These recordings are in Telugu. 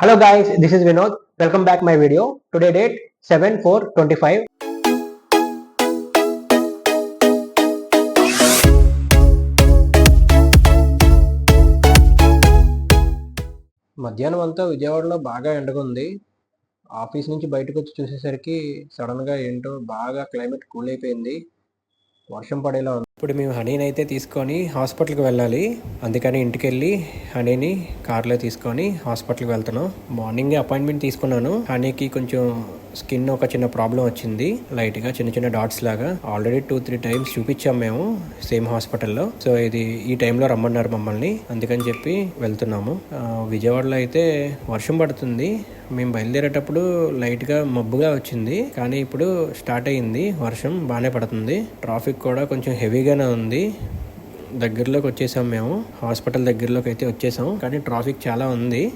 Hello guys, this is Vinod. Welcome back my video. Today date 7 4 25. మధ్యాహ్నం అంతా విజయవాడలో బాగా ఎండగుంది ఆఫీస్ నుంచి బయటకు వచ్చి చూసేసరికి సడన్గా ఏంటో బాగా క్లైమేట్ కూల్ అయిపోయింది వర్షం పడేలా ఉంది. ఇప్పుడు మేము హనీని అయితే తీసుకొని హాస్పిటల్కి వెళ్ళాలి. అందుకని ఇంటికి వెళ్ళి హనీని కార్లో తీసుకొని హాస్పిటల్కి వెళ్తున్నాం. మార్నింగ్ అపాయింట్మెంట్ తీసుకున్నాను. హనీకి కొంచెం స్కిన్ ఒక చిన్న ప్రాబ్లం వచ్చింది. లైట్గా చిన్న చిన్న డాట్స్ లాగా ఆల్రెడీ టూ త్రీ టైమ్స్ చూపించాం మేము సేమ్ హాస్పిటల్లో. సో ఇది ఈ టైంలో రమ్మన్నారు మమ్మల్ని. అందుకని చెప్పి వెళ్తున్నాము. విజయవాడలో అయితే వర్షం పడుతుంది. మేము బయలుదేరేటప్పుడు లైట్గా మబ్బుగా వచ్చింది. కానీ ఇప్పుడు స్టార్ట్ అయ్యింది వర్షం బాగానే పడుతుంది. ట్రాఫిక్ కూడా కొంచెం హెవీగానే ఉంది. దగ్గరలోకి వచ్చేసాం మేము. హాస్పిటల్ దగ్గరలోకి అయితే వచ్చేసాం. కానీ ట్రాఫిక్ చాలా ఉంది.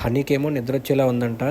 హనీకేమో నిద్ర వచ్చేలా ఉందంట.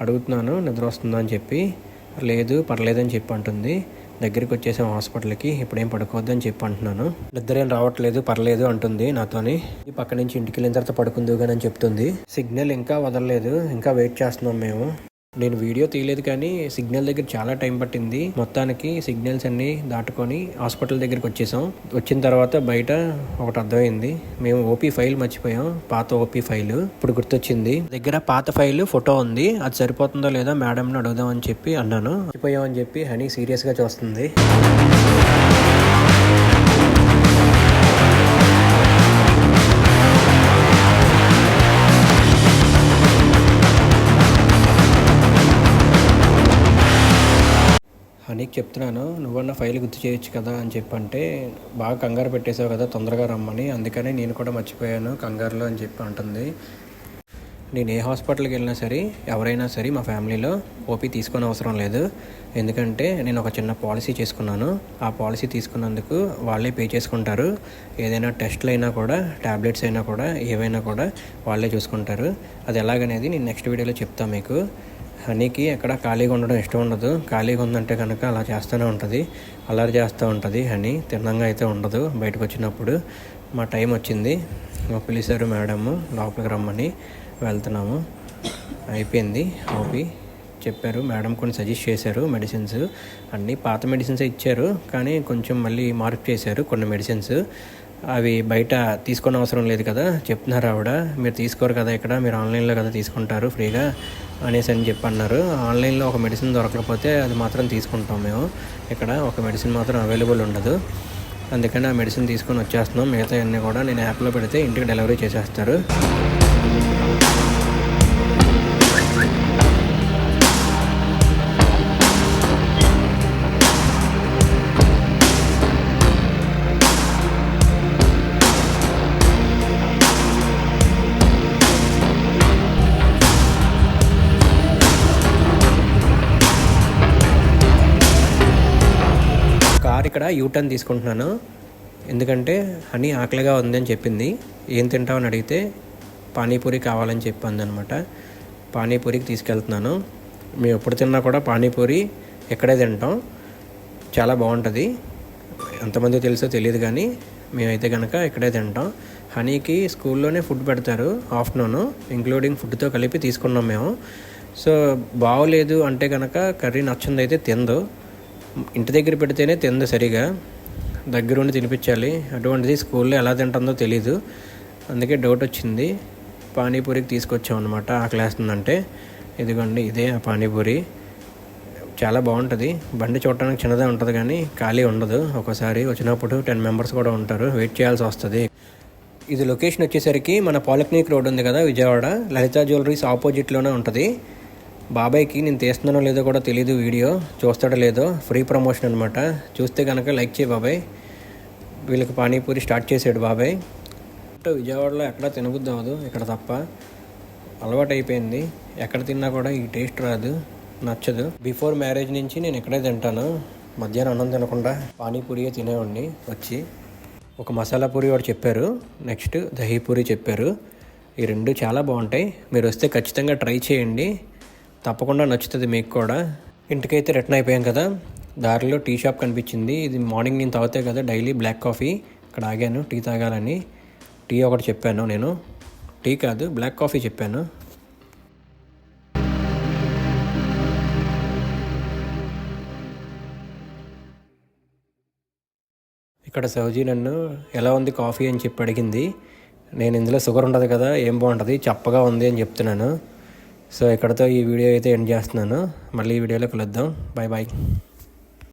అడుగుతున్నాను నిద్ర వస్తుందని చెప్పి. లేదు పర్లేదని చెప్పి అంటుంది. దగ్గరికి వచ్చేసాం హాస్పిటల్కి ఇప్పుడేం పడుకోవద్దని చెప్పి అంటున్నాను. నిద్ర ఏం రావట్లేదు పర్లేదు అంటుంది నాతోని. ఈ పక్క నుంచి ఇంటికి వెళ్ళిన తర్వాత పడుకుందిగానని అని చెప్తుంది. సిగ్నల్ ఇంకా వదలలేదు ఇంకా వెయిట్ చేస్తున్నాం మేము. నేను వీడియో తీయలేదు కానీ సిగ్నల్ దగ్గర చాలా టైం పట్టింది. మొత్తానికి సిగ్నల్స్ అన్ని దాటుకొని హాస్పిటల్ దగ్గరికి వచ్చేసాం. వచ్చిన తర్వాత బయట ఒకటి అర్థమైంది. మేము ఓపీ ఫైల్ మర్చిపోయాం. పాత ఓపీ ఫైల్. ఇప్పుడు గుర్తొచ్చింది. దగ్గర పాత ఫైల్ ఫోటో ఉంది. అది సరిపోతుందో లేదో మేడంని అడుగుదాం అని చెప్పి అన్నాను. మర్చిపోయాం అని చెప్పి హనీ సీరియస్గా చూస్తుంది. హనీకి చెప్తున్నాను నువ్వన్న ఫైల్ గుర్తు చేయొచ్చు కదా అని చెప్పంటే బాగా కంగారు పెట్టేసావు కదా తొందరగా రమ్మని అందుకని నేను కూడా మర్చిపోయాను కంగారులో అని చెప్పి అంటుంది. నేను ఏ హాస్పిటల్కి వెళ్ళినా సరే ఎవరైనా సరే మా ఫ్యామిలీలో ఓపీ తీసుకొని అవసరం లేదు. ఎందుకంటే నేను ఒక చిన్న పాలసీ చేసుకున్నాను. ఆ పాలసీ తీసుకున్నందుకు వాళ్ళే పే చేసుకుంటారు. ఏదైనా టెస్ట్లు అయినా కూడా ట్యాబ్లెట్స్ అయినా కూడా ఏవైనా కూడా వాళ్ళే చూసుకుంటారు. అది ఎలాగనేది నేను నెక్స్ట్ వీడియోలో చెప్తాను మీకు. హనీకి ఎక్కడ ఖాళీగా ఉండడం ఇష్టం ఉండదు. ఖాళీగా ఉందంటే కనుక అలా చేస్తూనే ఉంటుంది. అల్లరి చేస్తూ ఉంటుంది హనీ. తిన్నంగా అయితే ఉండదు బయటకు వచ్చినప్పుడు. మా టైం వచ్చింది. పిలిచారు మేడము. లోపలికి రమ్మని వెళ్తున్నాము. అయిపోయింది. ఓపీ. చెప్పారు. మేడం కొన్ని సజెస్ట్ చేశారు మెడిసిన్స్. అన్నీ పాత మెడిసిన్స్ ఇచ్చారు. కానీ కొంచెం మళ్ళీ మార్పు చేశారు కొన్ని మెడిసిన్స్. అవి బయట తీసుకునే అవసరం లేదు కదా. చెప్తున్నారు ఆవిడ. మీరు తీసుకోరు కదా ఇక్కడ. మీరు ఆన్లైన్లో కదా తీసుకుంటారు ఫ్రీగా అనేసి అని చెప్పి అన్నారు ఆన్లైన్లో ఒక మెడిసిన్ దొరకకపోతే అది మాత్రం తీసుకుంటాం మేము. ఇక్కడ ఒక మెడిసిన్ మాత్రం అవైలబుల్ ఉండదు. అందుకని ఆ మెడిసిన్ తీసుకొని వచ్చేస్తున్నాం. మిగతా అన్నీ కూడా నేను యాప్లో పెడితే ఇంటికి డెలివరీ చేసేస్తారు. కార్ ఇక్కడ యూటర్న్ తీసుకుంటున్నాను. ఎందుకంటే హనీ ఆకలిగా ఉందని చెప్పింది. ఏం తింటామని అడిగితే పానీపూరి కావాలని చెప్పింది అనమాట పానీపూరికి తీసుకెళ్తున్నాను. మేము ఎప్పుడు తిన్నా కూడా పానీపూరి ఎక్కడే తింటాం. చాలా బాగుంటుంది. ఎంతమంది తెలుసో తెలియదు కానీ మేమైతే కనుక ఇక్కడే తింటాం. హనీకి స్కూల్లోనే ఫుడ్ పెడతారు ఆఫ్టర్నూన్ ఇంక్లూడింగ్ ఫుడ్తో కలిపి తీసుకున్నాం మేము. సో బాగోలేదు అంటే కనుక కర్రీ నచ్చిందైతే తిందు. ఇంటి దగ్గర పెడితేనే తిందు సరిగా. దగ్గరుండి తినిపించాలి. అటువంటిది స్కూల్లో ఎలా తింటుందో తెలీదు. అందుకే డౌట్ వచ్చింది. పానీపూరికి తీసుకొచ్చాం అనమాట ఆ క్లాస్ ఇదిగోండి ఇదే ఆ పానీపూరి. చాలా బాగుంటుంది. బండి చూడటానికి చిన్నదే ఉంటుంది కానీ ఖాళీ ఉండదు. ఒకసారి వచ్చినప్పుడు టెన్ మెంబర్స్ కూడా ఉంటారు. వెయిట్ చేయాల్సి వస్తుంది. ఇది లొకేషన్ వచ్చేసరికి మన పాలిక్లినిక్ రోడ్ ఉంది కదా విజయవాడ. లలిత జ్యువెలరీస్ ఆపోజిట్లోనే ఉంటుంది. బాబాయ్కి నేను తీస్తున్నానో లేదో కూడా తెలియదు వీడియో చూస్తాడో లేదో ఫ్రీ ప్రమోషన్ అనమాట చూస్తే కనుక లైక్ చేయి బాబాయ్. వీళ్ళకి పానీపూరి స్టార్ట్ చేశాడు బాబాయ్. అంటే విజయవాడలో ఎక్కడ తినబుద్ది అవ్వదు ఇక్కడ తప్ప. అలవాటు అయిపోయింది ఎక్కడ తిన్నా కూడా ఈ టేస్ట్ రాదు నచ్చదు. బిఫోర్ మ్యారేజ్ నుంచి నేను ఇక్కడే తింటాను. మధ్యాహ్నం అన్నం తినకుండా పానీపూరియే తినేవాడిని వచ్చి. ఒక మసాలా పూరి వాడు చెప్పారు నెక్స్ట్ దహీ పూరి చెప్పారు. ఈ రెండు చాలా బాగుంటాయి. మీరు వస్తే ఖచ్చితంగా ట్రై చేయండి. తప్పకుండా నచ్చుతుంది మీకు కూడా. ఇంటికైతే రిటర్న్ అయిపోయాం కదా. దారిలో టీ షాప్ కనిపించింది. ఇది మార్నింగ్ నేను తాగుతాయి కదా డైలీ బ్లాక్ కాఫీ ఇక్కడ ఆగాను టీ తాగాలని. టీ ఒకటి చెప్పాను నేను. టీ కాదు బ్లాక్ కాఫీ చెప్పాను. ఇక్కడ సౌజీ నన్ను ఎలా ఉంది కాఫీ? అని చెప్పి అడిగింది. నేను ఇందులో షుగర్ ఉండదు కదా ఏం బాగుంటుంది? చప్పగా ఉంది అని చెప్తున్నాను. సో ఇక్కడతో ఈ వీడియో అయితే ఎండ్ చేస్తున్నాను. మళ్ళీ ఈ వీడియోలో కలుద్దాం. Bye bye